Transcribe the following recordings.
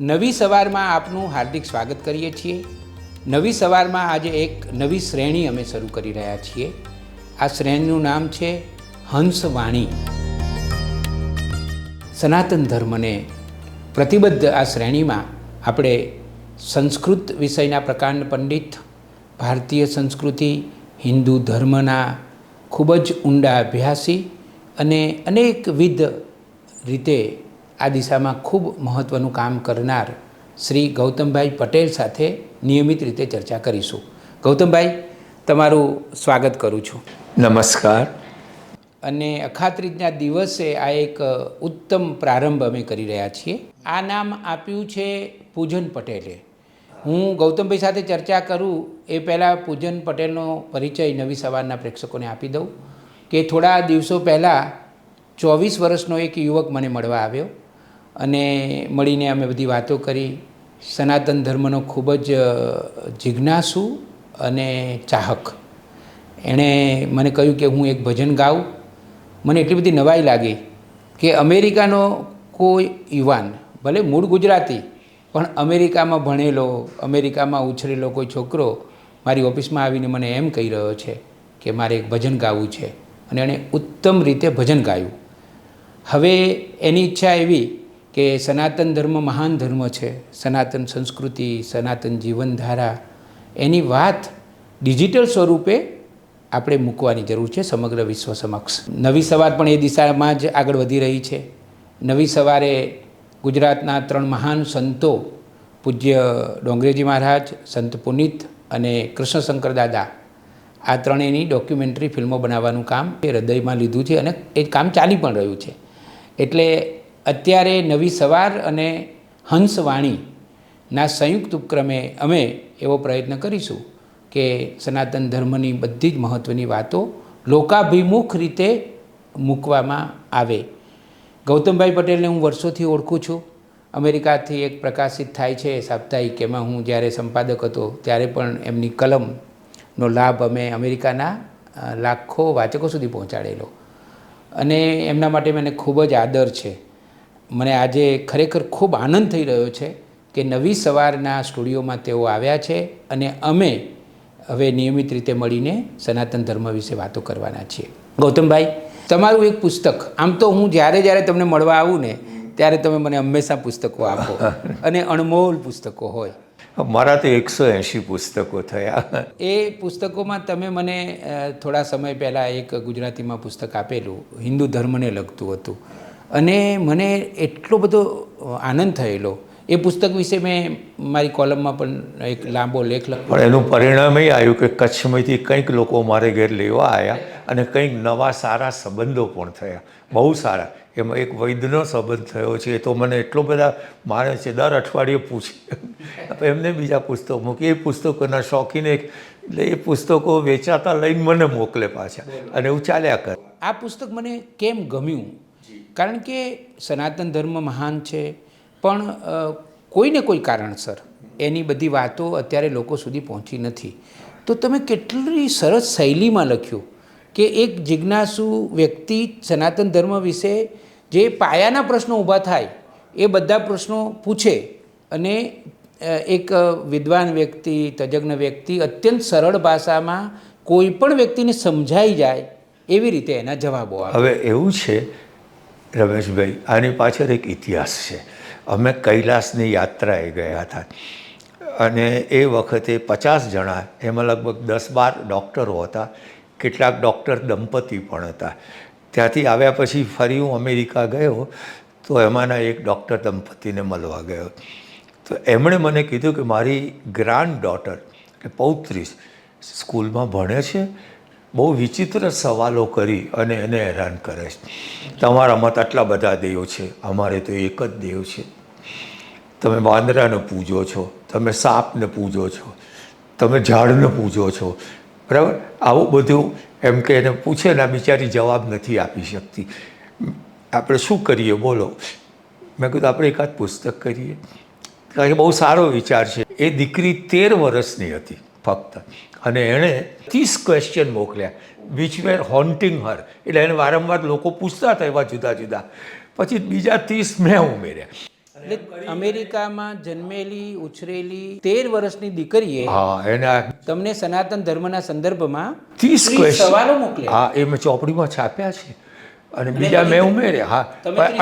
નવી સવારમાં આપનું હાર્દિક સ્વાગત કરીએ છીએ. નવી સવારમાં આજે એક નવી શ્રેણી અમે શરૂ કરી રહ્યા છીએ. આ શ્રેણીનું નામ છે હંસવાણી સનાતન ધર્મને પ્રતિબદ્ધ આ શ્રેણીમાં આપણે સંસ્કૃત વિષયના પ્રકાંડ પંડિત, ભારતીય સંસ્કૃતિ, હિન્દુ ધર્મના ખૂબ જ ઊંડા અભ્યાસી અને અનેકવિધ રીતે આ દિશામાં ખૂબ મહત્ત્વનું કામ કરનાર શ્રી ગૌતમભાઈ પટેલ સાથે નિયમિત રીતે ચર્ચા કરીશું. ગૌતમભાઈ તમારું સ્વાગત કરું છું. નમસ્કાર. અને અખાત્રીજના દિવસે આ એક ઉત્તમ પ્રારંભ અમે કરી રહ્યા છીએ. આ નામ આપ્યું છે પૂજન પટેલે. હું ગૌતમભાઈ સાથે ચર્ચા કરું એ પહેલાં પૂજન પટેલનો પરિચય નવી સવારના પ્રેક્ષકોને આપી દઉં કે થોડા દિવસો પહેલાં ચોવીસ વર્ષનો એક યુવક મને મળવા આવ્યો. અને મળીને અમે બધી વાતો કરી. સનાતન ધર્મનો ખૂબ જ જિજ્ઞાસુ અને ચાહક. એણે મને કહ્યું કે હું એક ભજન ગાઉં. મને એટલી બધી નવાઈ લાગી કે અમેરિકાનો કોઈ યુવાન, ભલે મૂળ ગુજરાતી, પણ અમેરિકામાં ભણેલો, અમેરિકામાં ઉછરેલો કોઈ છોકરો મારી ઓફિસમાં આવીને મને એમ કહી રહ્યો છે કે મારે એક ભજન ગાવું છે. અને એણે ઉત્તમ રીતે ભજન ગાયું. હવે એની ઈચ્છા એવી કે સનાતન ધર્મ મહાન ધર્મ છે, સનાતન સંસ્કૃતિ, સનાતન જીવનધારા, એની વાત ડિજિટલ સ્વરૂપે આપણે મૂકવાની જરૂર છે સમગ્ર વિશ્વ સમક્ષ. નવી સવાર પણ એ દિશામાં જ આગળ વધી રહી છે. નવી સવારે ગુજરાતના ત્રણ મહાન સંતો, પૂજ્ય ડોંગરેજી મહારાજ, સંત પુનિત અને કૃષ્ણશંકર દાદા, આ ત્રણેયની ડોક્યુમેન્ટરી ફિલ્મો બનાવવાનું કામ એ હૃદયમાં લીધું છે અને એ કામ ચાલી પણ રહ્યું છે. એટલે અત્યારે નવી સવાર અને હંસવાણીના સંયુક્ત ઉપક્રમે અમે એવો પ્રયત્ન કરીશું કે સનાતન ધર્મની બધી જ મહત્ત્વની વાતો લોકાભિમુખ રીતે મૂકવામાં આવે. ગૌતમભાઈ પટેલને હું વર્ષોથી ઓળખું છું. અમેરિકાથી એક પ્રકાશિત થાય છે સાપ્તાહિક એમાં હું જ્યારે સંપાદક હતો ત્યારે પણ એમની કલમનો લાભ અમે અમેરિકાના લાખો વાચકો સુધી પહોંચાડેલો. અને એમના માટે મને ખૂબ જ આદર છે. મને આજે ખરેખર ખૂબ આનંદ થઈ રહ્યો છે કે નવી સવારના સ્ટુડિયોમાં તેઓ આવ્યા છે અને અમે હવે નિયમિત રીતે મળીને સનાતન ધર્મ વિશે વાતો કરવાના છીએ. ગૌતમભાઈ તમારું એક પુસ્તક આમ તો હું જ્યારે જ્યારે તમને મળવા આવું ને ત્યારે તમે મને હંમેશા પુસ્તકો આપો અને અણમોલ પુસ્તકો હોય. મારા તો એકસો એંશી પુસ્તકો થયા. એ પુસ્તકોમાં તમે મને થોડા સમય પહેલાં એક ગુજરાતીમાં પુસ્તક આપેલું હિન્દુ ધર્મને લગતું હતું. અને મને એટલો બધો આનંદ થયેલો. એ પુસ્તક વિશે મેં મારી કોલમમાં પણ એક લાંબો લેખ લખ્યો પણ એનું પરિણામ એ આવ્યું કે કચ્છમાંથી કંઈક લોકો મારે ઘેર લેવા આવ્યા અને કંઈક નવા સારા સંબંધો પણ થયા. બહુ સારા. એમાં એક વૈદ્યનો સંબંધ થયો છે એ તો મને એટલો બધા માને છે દર અઠવાડિયે પૂછે. તો એમને બીજા પુસ્તકો મૂકી એ પુસ્તકોના શોખીને એટલે એ પુસ્તકો વેચાતા લઈને મને મોકલે પાછા. અને એવું ચાલ્યા કરે. આ પુસ્તક મને કેમ ગમ્યું? કારણ કે સનાતન ધર્મ મહાન છે, પણ કોઈને કોઈ કારણસર એની બધી વાતો અત્યારે લોકો સુધી પહોંચી નથી. તો તમે કેટલી સરસ શૈલીમાં લખ્યું કે એક જિજ્ઞાસુ વ્યક્તિ સનાતન ધર્મ વિશે જે પાયાના પ્રશ્નો ઊભા થાય, એ બધા પ્રશ્નો પૂછે અને એક વિદ્વાન વ્યક્તિ, તજજ્ઞ વ્યક્તિ અત્યંત સરળ ભાષામાં કોઈ પણ વ્યક્તિને સમજાઈ જાય એવી રીતે એના જવાબો આવે હવે એવું છે રમેશભાઈ, આની પાછળ એક ઇતિહાસ છે. અમે કૈલાસની યાત્રાએ ગયા હતા. અને એ વખતે પચાસ જણા, એમાં લગભગ દસ બાર ડૉક્ટરો હતા, કેટલાક ડૉક્ટર દંપતી પણ હતા. ત્યાંથી આવ્યા પછી ફરી હું અમેરિકા ગયો, તો એમાંના એક ડૉક્ટર દંપતીને મળવા ગયો. તો એમણે મને કીધું કે મારી ગ્રાન્ડ ડોટર, કે પૌત્રીસ, સ્કૂલમાં ભણે છે બહુ વિચિત્ર સવાલો કરી અને એને હેરાન કરે છે. તમારામાં મત આટલા બધા દેવ છે. અમારે તો એક જ દેવ છે. તમે વાંદરાને પૂજો છો. તમે સાપને પૂજો છો. તમે ઝાડને પૂજો છો. બરાબર? આવું બધું એમ કે એને પૂછે ને આ બિચારી જવાબ નથી આપી શકતી. આપણે શું કરીએ? બોલો. મેં કીધું, આપણે એકાદ પુસ્તક કરીએ. કારણ કે બહુ સારો વિચાર છે. એ દીકરી તેર વર્ષની હતી, ફક્ત. અને એણે ત્રીસ ક્વેશ્ચન મોકલ્યા વિચ વેર હોન્ટિંગ હર એટલે એને વારંવાર લોકો પૂછતા હતા એવા જુદા જુદા. પછી બીજા ત્રીસ મેં ઉમેર્યા. એટલે અમેરિકામાં જન્મેલી ઉછરેલી તેર વર્ષની દીકરીએ હા એના તમને સનાતન ધર્મના સંદર્ભમાં ત્રીસ સવાલો મોકલ્યા. હા એ મેં ચોપડીમાં છાપ્યા છે. અને બીજા મેં ઉમેર્યા હા.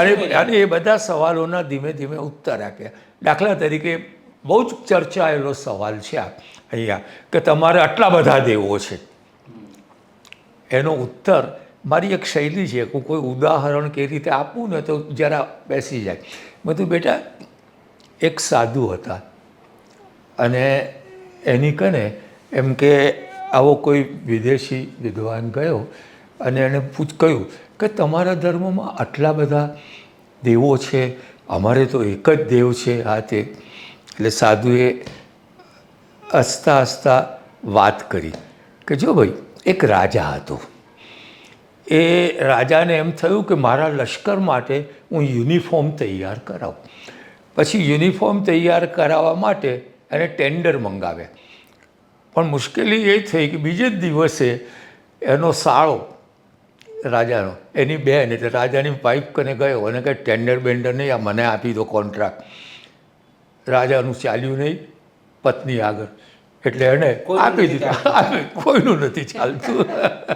અને અને એ બધા સવાલોના ધીમે ધીમે ઉત્તર આપ્યા. દાખલા તરીકે બહુ જ ચર્ચાયેલો સવાલ છે આ. અહીંયા, કે તમારે આટલા બધા દેવો છે. એનો ઉત્તર મારી એક શૈલી છે હું કોઈ ઉદાહરણ કે રીતે આપું ને તો જરા બેસી જાય. બધું બેટા, એક સાધુ હતા અને એની કને એમ કે આવો કોઈ વિદેશી વિદ્વાન ગયો અને એણે પૂછ, કહ્યું કે તમારા ધર્મમાં આટલા બધા દેવો છે? અમારે તો એક જ દેવ છે આ તે. એટલે સાધુએ હસતા હસતા વાત કરી કે, જો ભાઈ, એક રાજા હતો. એ રાજાને એમ થયું કે, મારા લશ્કર માટે હું યુનિફોર્મ તૈયાર કરાવું. પછી યુનિફોર્મ તૈયાર કરાવવા માટે એને ટેન્ડર મંગાવ્યા. પણ મુશ્કેલી એ થઈ કે, બીજે જ દિવસે એનો સાળો રાજાનો, એની બેન, એટલે રાજાની પાઇપ કને ગયો અને કંઈ ટેન્ડર બેન્ડર નહીં, આ મને આપી દો કોન્ટ્રાક્ટ રાજાનું ચાલ્યું નહીં. પત્ની આગળ. એટલે એને આપી દીધા. કોઈનું નથી ચાલતું.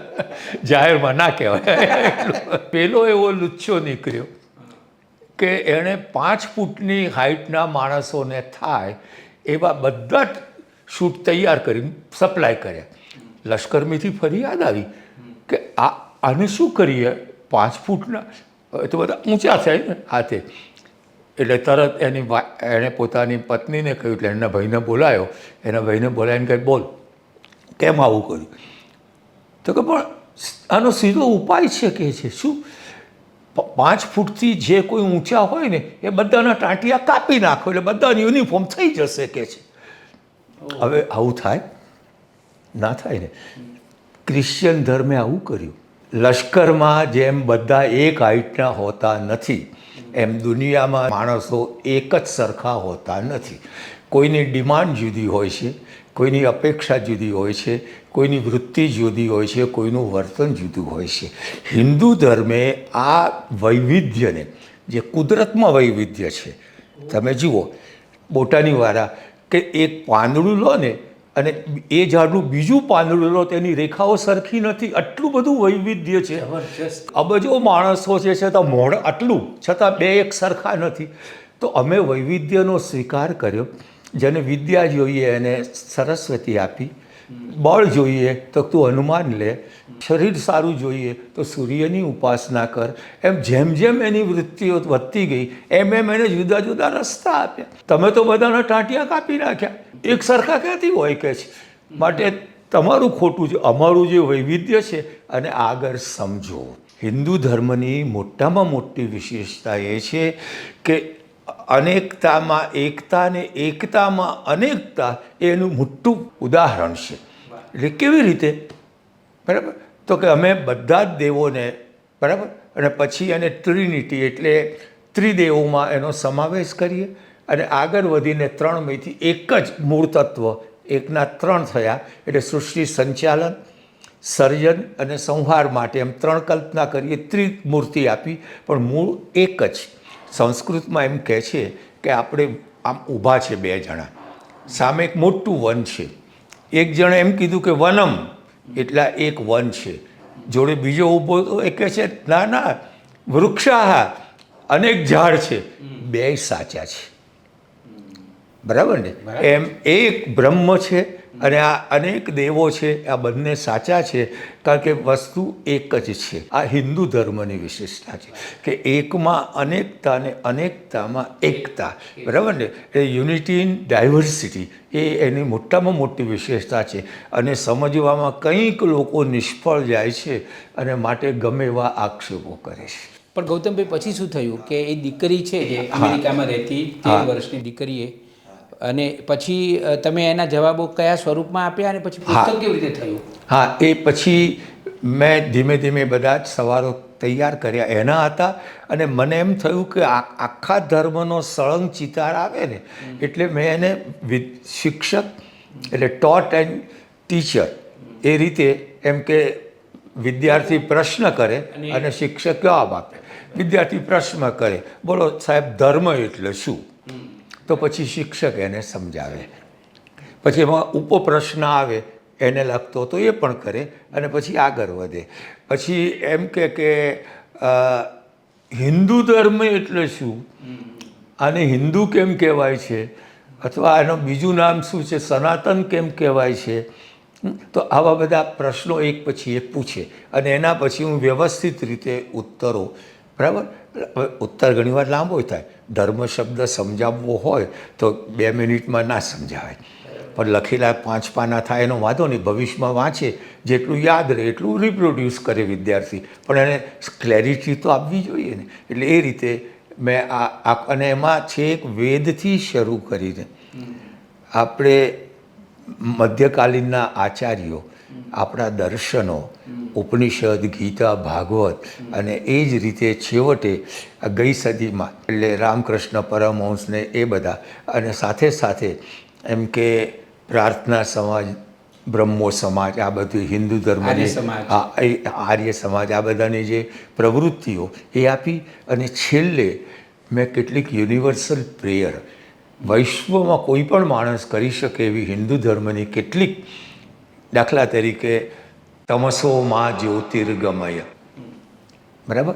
જાહેરમાં ના કહેવાય. પેલો એવો લુચ્છો નીકળ્યો કે એણે પાંચ ફૂટની હાઇટના માણસોને થાય એવા બધા જ શૂટ તૈયાર કરી સપ્લાય કર્યા. લશ્કરમીથી ફરિયાદ આવી કે આ આને શું કરીએ? પાંચ ફૂટના હવે તો બધા ઊંચા થાય ને હાથે. એટલે તરત એની એણે પોતાની પત્નીને કહ્યું એટલે એના ભાઈને બોલાયો. એના ભાઈને બોલાવીને કહે બોલ કેમ આવું કર્યું? તો કે પણ આનો સીધો ઉપાય છે કે છે? શું? પાંચ ફૂટથી જે કોઈ ઊંચા હોય ને એ બધાના ટાંટિયા કાપી નાખો એટલે બધાની યુનિફોર્મ થઈ જશે કે છે. હવે આવું થાય? ના થાય ને. ક્રિશ્ચિયન ધર્મે આવું કર્યું. લશ્કરમાં જેમ બધા એક હાઇટના હોતા નથી એમ દુનિયામાં માણસો એક જ સરખા હોતા નથી. કોઈની ડિમાન્ડ જુદી હોય છે, કોઈની અપેક્ષા જુદી હોય છે, કોઈની વૃત્તિ જુદી હોય છે, કોઈનું વર્તન જુદું હોય છે. હિન્દુ ધર્મે આ વૈવિધ્યને, જે કુદરતમાં વૈવિધ્ય છે, તમે જુઓ બોટાનીવાળા કે એક પાંદડું લો ને અને એ ઝાડનું બીજું પાંદડું લો તેની રેખાઓ સરખી નથી. આટલું બધું વૈવિધ્ય છે. અબજો માણસો છે છતાં મોડ આટલું છતાં બે એક સરખા નથી. તો અમે વૈવિધ્યનો સ્વીકાર કર્યો. જેને વિદ્યા જોઈએ એને સરસ્વતી આપી. બળ જોઈએ તો તું હનુમાન લે. શરીર સારું જોઈએ તો સૂર્યની ઉપાસના કર. એમ જેમ જેમ એની વૃત્તિઓ વધતી ગઈ એમ એમ એને જુદા જુદા રસ્તા આપ્યા. તમે તો બધાના ટાંટિયા કાપી નાખ્યા. એક સરખા ક્યાંથી હોય કે છે? માટે તમારું ખોટું છે, અમારું જે વૈવિધ્ય છે, અને આગળ સમજો. હિન્દુ ધર્મની મોટામાં મોટી વિશેષતા એ છે કે અનેકતામાં એકતા ને એકતામાં અનેકતા એનું મોટું ઉદાહરણ છે. એટલે કેવી રીતે? બરાબર? તો કે અમે બધા જ દેવોને, બરાબર? અને પછી એને ટ્રિનિટી એટલે ત્રિદેવોમાં એનો સમાવેશ કરીએ. અને આગળ વધીને ત્રણમાંથી એક જ મૂળ તત્વ એકના ત્રણ થયા એટલે સૃષ્ટિ સંચાલન સર્જન અને સંહાર માટે એમ ત્રણ કલ્પના કરીએ ત્રિમૂર્તિ આપી પણ મૂળ એક જ. સંસ્કૃતમાં એમ કહે છે કે આપણે આમ ઊભા છે બે જણા. સામે એક મોટું વન છે. એક જણે એમ કીધું કે વનમ એટલા એક વન છે. જોડે બીજો ઊભો તો એ કહે છે ના ના વૃક્ષાહા અનેક ઝાડ છે. બે સાચા છે. બરાબર ને? એમ એક બ્રહ્મ છે અને આ અનેક દેવો છે આ બંને સાચા છે કારણ કે વસ્તુ એક જ છે. આ હિન્દુ ધર્મની વિશેષતા છે કે એકમાં અનેકતા અને અનેકતામાં એકતા. બરાબર ને? એ યુનિટી ઇન ડાયવર્સિટી એ એની મોટામાં મોટી વિશેષતા છે અને સમજવામાં કંઈક લોકો નિષ્ફળ જાય છે અને માટે ગમે એવા આક્ષેપો કરે છે. પણ ગૌતમભાઈ પછી શું થયું કે એ દીકરી છે જે અમેરિકામાં રહેતી તેર. વર્ષની દીકરીએ અને પછી તમે એના જવાબો કયા સ્વરૂપમાં આપ્યા અને પછી. પુસ્તક કેવી રીતે થયું? હા એ પછી મેં ધીમે ધીમે બધા જ સવારો તૈયાર કર્યા. એના હતા અને મને એમ થયું કે આ આખા ધર્મનો સળંગ ચિતાર આવે ને એટલે મેં એને શિક્ષક એટલે ટોટ એન્ડ ટીચર એ રીતે એમ કે વિદ્યાર્થી પ્રશ્ન કરે અને- અને શિક્ષક જવાબ આપે. વિદ્યાર્થી પ્રશ્ન કરે. બોલો સાહેબ ધર્મ એટલે શું? તો પછી શિક્ષક એને સમજાવે. પછી એમાં ઉપપ્રશ્ન આવે, એને લગતો તો એ પણ કરે અને પછી આગળ વધે. પછી એમ કે કે હિન્દુ ધર્મ એટલે શું? આને હિન્દુ કેમ કહેવાય છે? અથવા એનું બીજું નામ શું છે? સનાતન કેમ કહેવાય છે? તો આવા બધા પ્રશ્નો એક પછી એક પૂછે. અને એના પછી હું વ્યવસ્થિત રીતે ઉત્તરો. બરાબર? ઉત્તર ઘણીવાર લાંબો થાય. ધર્મ શબ્દ સમજાવવો હોય તો બે મિનિટમાં ના સમજાવાય. પણ લખેલા પાંચ પાના થાય એનો વાંધો નહીં. ભવિષ્યમાં વાંચે જેટલું યાદ રહે એટલું રિપ્રોડ્યુસ કરે વિદ્યાર્થી. પણ એને ક્લેરિટી તો આપવી જોઈએ ને. એટલે એ રીતે મેં આ અને એમાં છેક વેદથી શરૂ કરીને. આપણે મધ્યકાલીનના આચાર્યો આપણા દર્શનો ઉપનિષદ ગીતા ભાગવત અને એ જ રીતે છેવટે આ ગઈ સદીમાં એટલે રામકૃષ્ણ પરમહંસને એ બધા અને સાથે સાથે એમ કે પ્રાર્થના સમાજ બ્રહ્મો સમાજ આ બધું હિન્દુ ધર્મની આર્ય સમાજ આ બધાની જે પ્રવૃત્તિઓ એ આપી અને છેલ્લે મેં કેટલીક યુનિવર્સલ પ્રેયર વૈશ્વમાં કોઈ પણ માણસ કરી શકે એવી હિન્દુ ધર્મની કેટલીક દાખલા તરીકે, તમસોમાં જ્યોતિર્ગમય. બરાબર?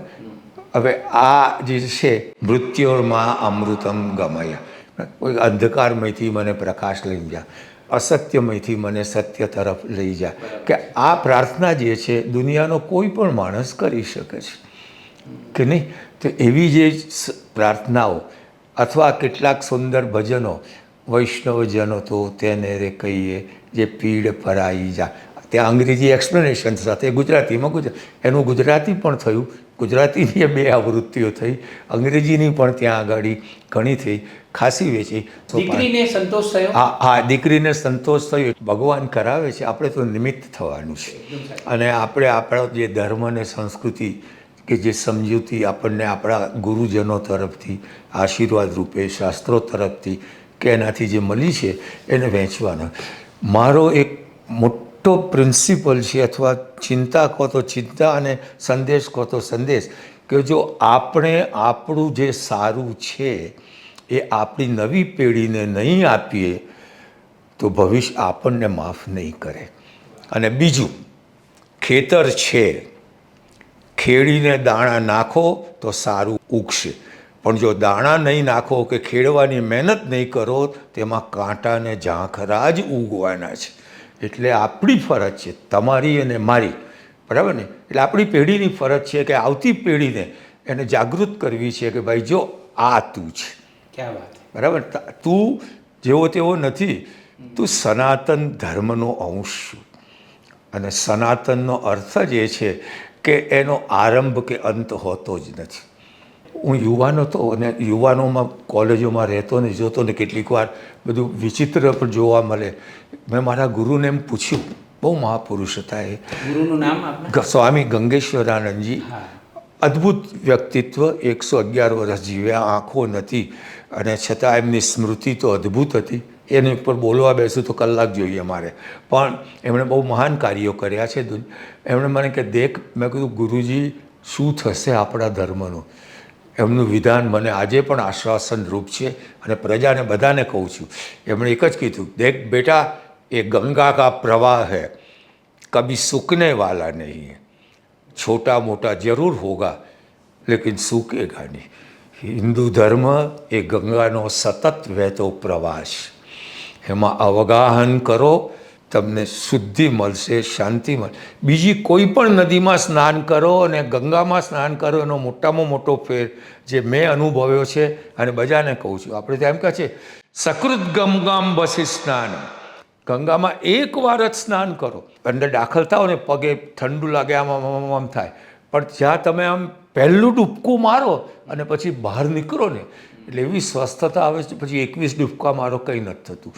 હવે આ જે છે મૃત્યુમાં અમૃતમ ગમય. કોઈ અંધકારમયથી મને પ્રકાશ લઈ જા. અસત્યમયથી મને સત્ય તરફ લઈ જા. કે આ પ્રાર્થના જે છે, દુનિયાનો કોઈ પણ માણસ કરી શકે છે. કે નહીં? તો એવી જે પ્રાર્થનાઓ અથવા કેટલાક સુંદર ભજનો, વૈષ્ણવજનો તો તેને રે કહીએ જે પીડ પરાઈ જા. ત્યાં અંગ્રેજી એક્સપ્લેનેશન સાથે ગુજરાતીમાં ગુજરાત એનું ગુજરાતી પણ થયું. ગુજરાતીની બે આવૃત્તિઓ થઈ. અંગ્રેજીની પણ ત્યાં આગળ ઘણી થઈ. ખાસી વેચી. દીકરીને સંતોષ થયો? હા હા દીકરીને સંતોષ થયો. ભગવાન કરાવે છે. આપણે તો નિમિત્ત થવાનું છે. અને આપણે આપણા જે ધર્મ અને સંસ્કૃતિ કે જે સમજૂતી આપણને આપણા ગુરુજનો તરફથી આશીર્વાદ રૂપે શાસ્ત્રો તરફથી કે એનાથી જે મળી છે એને વહેંચવાનો. મારો એક મોટો પ્રિન્સિપલ છે અથવા ચિંતા કહો તો ચિંતા અને સંદેશ કહો તો સંદેશ, કે જો આપણે આપણું જે સારું છે એ આપણી નવી પેઢીને નહીં આપીએ, તો ભવિષ્ય આપણને માફ નહીં કરે. અને બીજું, ખેતર છે, ખેડીને દાણા નાખો તો સારું ઉગશે. પણ જો દાણા નહીં નાખો કે ખેડવાની મહેનત નહીં કરો તેમાં કાંટા ને ઝાંખરા જ ઉગવાના છે. એટલે આપણી ફરજ છે તમારી અને મારી. બરાબર ને? એટલે આપણી પેઢીની ફરજ છે કે આવતી પેઢીને એને જાગૃત કરવી છે કે ભાઈ જો આ તું છે. ક્યાં વાત બરાબર? તું જેવો તેવો નથી. તું સનાતન ધર્મનો અંશ છું. અને સનાતનનો અર્થ જ એ છે કે એનો આરંભ કે અંત હોતો જ નથી. હું યુવાન હતો અને યુવાનોમાં કોલેજોમાં રહેતો ને જોતો ને કેટલીક વાર બધું વિચિત્ર પણ જોવા મળે. મેં મારા ગુરુને એમ પૂછ્યું બહુ મહાપુરુષ હતા એ. ગુરુનું નામ સ્વામી ગંગેશ્વરાનંદજી. અદ્ભુત વ્યક્તિત્વ એકસો અગિયાર વર્ષ જીવ્યા આંખો નથી અને છતાં એમની સ્મૃતિ તો અદ્ભુત હતી. એની ઉપર બોલવા બેસું તો કલાક જોઈએ મારે. પણ એમણે બહુ મહાન કાર્યો કર્યા છે એમણે મને કે દેખ મેં કીધું ગુરુજી શું થશે આપણા ધર્મનું? એમનું વિધાન મને આજે પણ આશ્વાસન રૂપ છે અને પ્રજાને બધાને કહું છું. એમણે એક જ કીધું, દેખ બેટા, એ ગંગા કા પ્રવાહ હૈ, કભી સૂકને વાલા નહીં છોટા મોટા જરૂર હોગા, લેકિન સૂકેગા નહીં. હિન્દુ ધર્મ એ ગંગાનો સતત વહેતો પ્રવાસ એમાં અવગાહન કરો તમને શુદ્ધિ મળશે, શાંતિ મળશે. બીજી કોઈ પણ નદીમાં સ્નાન કરો અને ગંગામાં સ્નાન કરો, એનો મોટામાં મોટો ફેર જે મેં અનુભવ્યો છે અને બજાને કહું છું. આપણે તો એમ કહે છે, સકૃત ગમગામ બસી સ્નાન. ગંગામાં એક વાર જ સ્નાન કરો. અંદર દાખલ થાઓ ને પગે ઠંડુ લાગે આમ આમ આમ થાય. પણ જ્યાં તમે આમ પહેલું ડૂબકું મારો અને પછી બહાર નીકળો ને, એટલે એવી સ્વસ્થતા આવે છે, પછી એકવીસ ડૂબકા મારો કંઈ નથી થતું.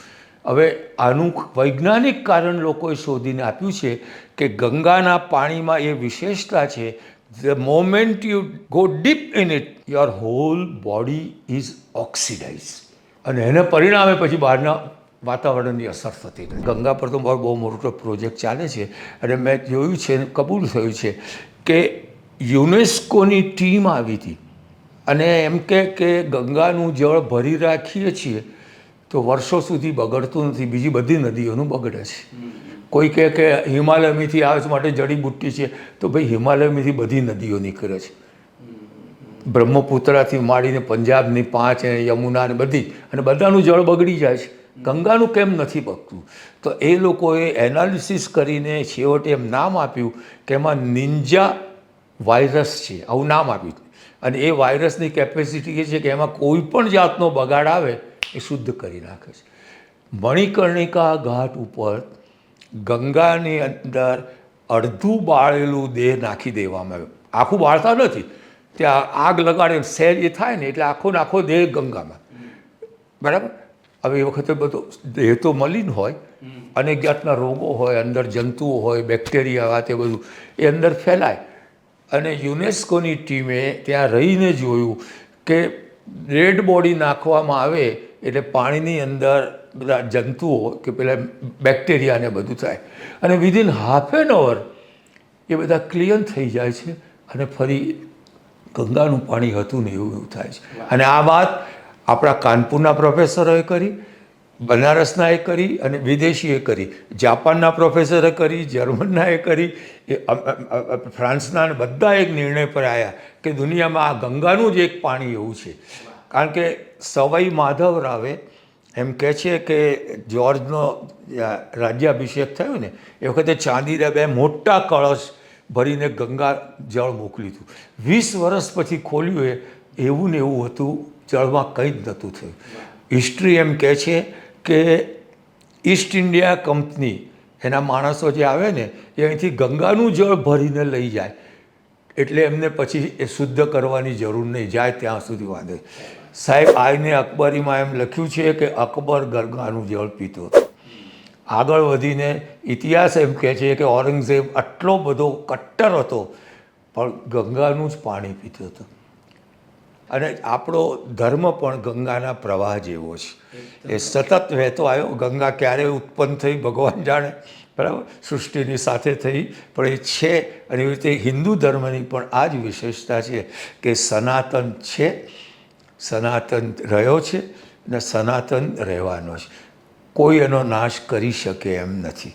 હવે આનું વૈજ્ઞાનિક કારણ લોકોએ શોધીને આપ્યું છે કે ગંગાના પાણીમાં એ વિશેષતા છે the moment you go deep in it your whole body is oxidise અને એને પરિણામે પછી બહારના વાતાવરણની અસર થતી નથી ગંગા પર તો મારો બહુ મોટો પ્રોજેક્ટ ચાલે છે. અને મેં જોયું છે કબૂલ થયું છે કે યુનેસ્કોની ટીમ આવી હતી. અને એમ કે ગંગાનું જળ ભરી રાખીએ છીએ. તો વર્ષો સુધી બગડતું નથી. બીજી બધી નદીઓનું બગડે છે. કોઈ કહે કે હિમાલયમીથી આ માટે જડીબુટ્ટી છે તો ભાઈ હિમાલયમીથી બધી નદીઓ નીકળે છે. બ્રહ્મપુત્રાથી માંડીને પંજાબની પાંચ અને યમુના ને બધી અને બધાનું જળ બગડી જાય છે. ગંગાનું કેમ નથી બગતું? તો એ લોકોએ એનાલિસિસ કરીને છેવટે એમ નામ આપ્યું કે એમાં નિંજા વાયરસ છે. આવું નામ આપ્યું અને એ વાયરસની કેપેસિટી એ છે કે એમાં કોઈ પણ જાતનો બગાડ આવે એ શુદ્ધ કરી નાખે છે. મણિકર્ણિકા ઘાટ ઉપર ગંગાની અંદર અડધું બાળેલું દેહ નાખી દેવામાં આવ્યું. આખું બાળતા નથી. ત્યાં આગ લગાડે શેર એ થાય ને એટલે આખો ને આખો દેહ ગંગામાં. બરાબર? હવે એ વખતે બધો દેહ તો મલિન હોય અનેક જાતના રોગો હોય, અંદર જંતુઓ હોય, બેક્ટેરિયા તે બધું એ અંદર ફેલાય. અને યુનેસ્કોની ટીમે ત્યાં રહીને જોયું કે ડેડ બોડી નાખવામાં આવે એટલે પાણીની અંદર બધા જંતુઓ કે પેલા બેક્ટેરિયાને બધું થાય. અને વિધિન હાફ એન અવર એ બધા ક્લિયર થઈ જાય છે અને ફરી ગંગાનું પાણી હતું ને એવું એવું થાય છે. અને આ વાત આપણા કાનપુરના પ્રોફેસરોએ કરી બનારસનાએ કરી અને વિદેશીએ કરી. જાપાનના પ્રોફેસરે કરી જર્મનનાએ કરી. એ અ- અ- ફ્રાન્સના બધા એક નિર્ણય પર આવ્યા કે દુનિયામાં આ ગંગાનું જ એક પાણી એવું છે. કારણ કે સવાઈ માધવ રાવે એમ કહે છે કે જ્યોર્જનો રાજ્યાભિષેક થયો ને, એ વખતે ચાંદીના બે મોટા કળશ ભરીને ગંગા જળ મોકલ્યું હતું. વીસ વર્ષ પછી ખોલ્યું એ, એવું ને એવું હતું, જળમાં કંઈ જ નહોતું થયું. હિસ્ટ્રી એમ કહે છે કે ઈસ્ટ ઇન્ડિયા કંપની, એના માણસો જે આવે ને, એ અહીંથી ગંગાનું જળ ભરીને લઈ જાય. એટલે એમને પછી એ શુદ્ધ કરવાની જરૂર નહીં, જાય ત્યાં સુધી વાંધો. સાહેબ, આઈને અકબરીમાં એમ લખ્યું છે કે અકબર ગરગાનું જળ પીતો હતો. આગળ વધીને ઇતિહાસ એમ કહે છે કે ઔરંગઝેબ આટલો બધો કટ્ટર હતો, પણ ગંગાનું જ પાણી પીતો હતો. અને આપણો ધર્મ પણ ગંગાના પ્રવાહ જેવો છે. એ સતત વહેતો આવ્યો. ગંગા ક્યારે ઉત્પન્ન થઈ, ભગવાન જાણે, બરાબર? સૃષ્ટિની સાથે થઈ, પણ એ છે. અને એવી રીતે હિન્દુ ધર્મની પણ આ જ વિશેષતા છે કે સનાતન છે. સનાતન રહ્યો છે અને સનાતન રહેવાનો છે. કોઈ એનો નાશ કરી શકે એમ નથી.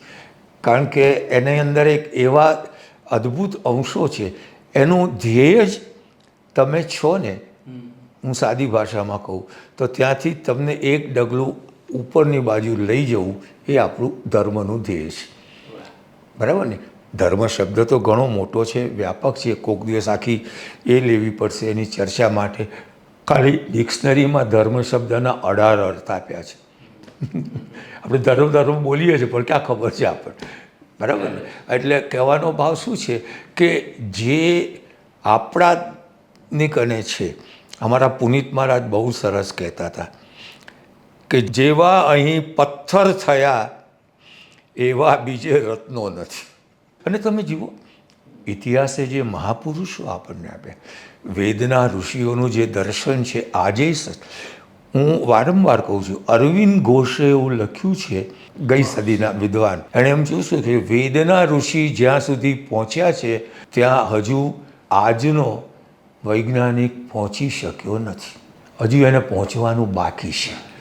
કારણ કે એની અંદર એક એવા અદ્ભુત અંશો છે. એનું ધ્યેય જ તમે છો ને. હું સાદી ભાષામાં કહું. તો ત્યાંથી તમને એક ડગલું ઉપરની બાજુ લઈ જવું એ આપણું ધર્મનું ધ્યેય છે. બરાબર ને? ધર્મ શબ્દ તો ઘણો મોટો છે, વ્યાપક છે. કોક દિવસ આખી એ લેવી પડશે એની ચર્ચા માટે. ખાલી ડિક્શનરીમાં ધર્મ શબ્દના અઢાર અર્થ આપ્યા છે. આપણે ધર્મ ધર્મ બોલીએ છીએ, પણ ક્યાં ખબર છે આપણને? બરાબર ને? એટલે કહેવાનો ભાવ શું છે કે જે આપણાની કને છે, અમારા પુનિત મહારાજ બહુ સરસ કહેતા હતા કે જેવા અહીં પથ્થર થયા, એવા બીજે રત્નો નથી. અને તમે જુઓ, ઇતિહાસે જે મહાપુરુષો આપણને આપ્યા વેદના ઋષિઓનું જે દર્શન છે, આજે હું વારંવાર કહું છું, અરવિંદ ઘોષે એવું લખ્યું છે, ગઈ સદીના વિદ્વાન. એણે એમ છે કે વેદના ઋષિ જ્યાં સુધી પહોંચ્યા છે, ત્યાં હજુ આજનો વૈજ્ઞાનિક પહોંચી શક્યો નથી. હજુ એને પહોંચવાનું બાકી છે.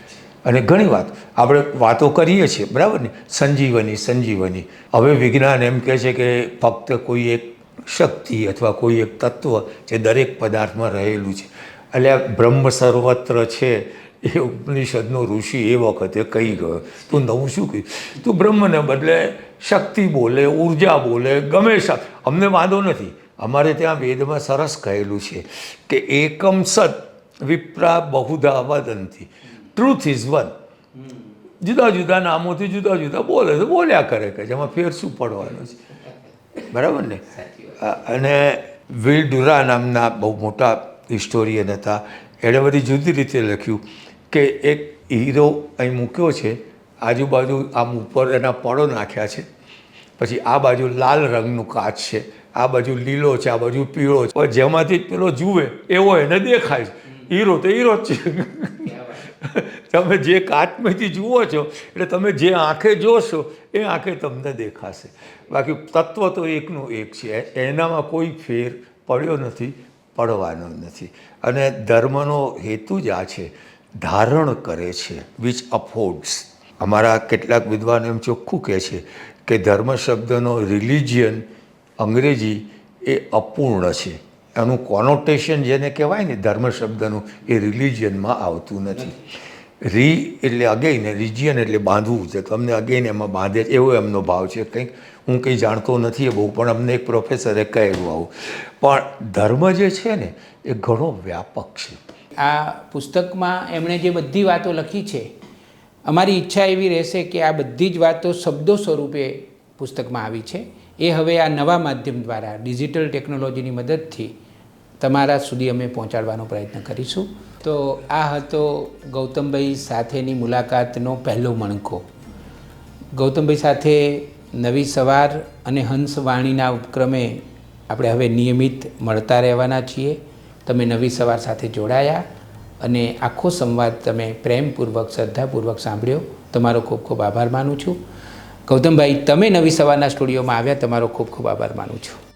અને ઘણી વાત, આપણે વાતો કરીએ છીએ, બરાબર ને? સંજીવની સંજીવની. હવે વિજ્ઞાન એમ કહે છે કે ફક્ત કોઈ એક શક્તિ અથવા કોઈ એક તત્વ જે દરેક પદાર્થમાં રહેલું છે. એટલે બ્રહ્મ સર્વત્ર છે એ ઉપનિષદનો ઋષિ એ વખતે કહી ગયો. તું નવું શું કહ્યું? તું બ્રહ્મને બદલે શક્તિ બોલે, ઊર્જા બોલે, ગમે અમને વાંધો નથી. અમારે ત્યાં વેદમાં સરસ કહેલું છે કે એકમ સત વિપ્રા બહુધા વદંતી ટ્રુથ ઇઝ વન જુદા જુદા નામોથી જુદા જુદા બોલે તો બોલ્યા કરે કે જેમાં ફેર શું પડવાનો છે? બરાબર ને? અને વિલ ડુરા નામના બહુ મોટા હિસ્ટોરિયન હતા. એણે બધી જુદી રીતે લખ્યું કે એક હીરો અહીં મૂક્યો છે. આજુબાજુ આમ ઉપર એના પળો નાખ્યા છે. પછી આ બાજુ લાલ રંગનું કાચ છે. આ બાજુ લીલો છે. આ બાજુ પીળો છે. જેમાંથી પેલો જુએ એવો એને દેખાય છે. હીરો તો હીરો જ છે. તમે જે કાચમાંથી જુઓ છો, એટલે તમે જે આંખે જોશો, એ આંખે તમને દેખાશે. બાકી તત્વ તો એકનું એક છે. એનામાં કોઈ ફેર પડ્યો નથી, પડવાનો નથી. અને ધર્મનો હેતુ જ આ છે. ધારણ કરે છે વિચ અફોર્ડ્સ અમારા કેટલાક વિદ્વાનો એમ ચોખ્ખું કહે છે કે ધર્મ શબ્દનો રિલિજિયન અંગ્રેજી એ અપૂર્ણ છે. એનું કોનોટેશન જેને કહેવાય ને, ધર્મ શબ્દનું એ રિલિજિયનમાં આવતું નથી. રી એટલે અગેન રિજિયન એટલે બાંધવું છે. તો અમને અગેન એમાં બાંધે એવો એમનો ભાવ છે. કંઈક હું કંઈ જાણતો નથી એ બહુ, પણ અમને એક પ્રોફેસરે કહેલું આવું. પણ ધર્મ જે છે ને, એ ઘણો વ્યાપક છે. આ પુસ્તકમાં એમણે જે બધી વાતો લખી છે, અમારી ઈચ્છા એવી રહેશે કે આ બધી જ વાતો શબ્દો સ્વરૂપે પુસ્તકમાં આવી છે. એ હવે આ નવા માધ્યમ દ્વારા, ડિજિટલ ટેકનોલોજીની મદદથી તમારા સુધી અમે પહોંચાડવાનો પ્રયત્ન કરીશું. તો આ હતો ગૌતમભાઈ સાથેની મુલાકાતનો પહેલો મણકો. ગૌતમભાઈ સાથે નવી સવાર અને હંસવાણીના ઉપક્રમે આપણે હવે નિયમિત મળતા રહેવાના છીએ. તમે નવી સવાર સાથે જોડાયા અને આખો સંવાદ તમે પ્રેમપૂર્વક, શ્રદ્ધાપૂર્વક સાંભળ્યો. તમારો ખૂબ ખૂબ આભાર માનું છું. ગૌતમભાઈ, તમે નવી સવારના સ્ટુડિયોમાં આવ્યા, તમારો ખૂબ ખૂબ આભાર માનું છું.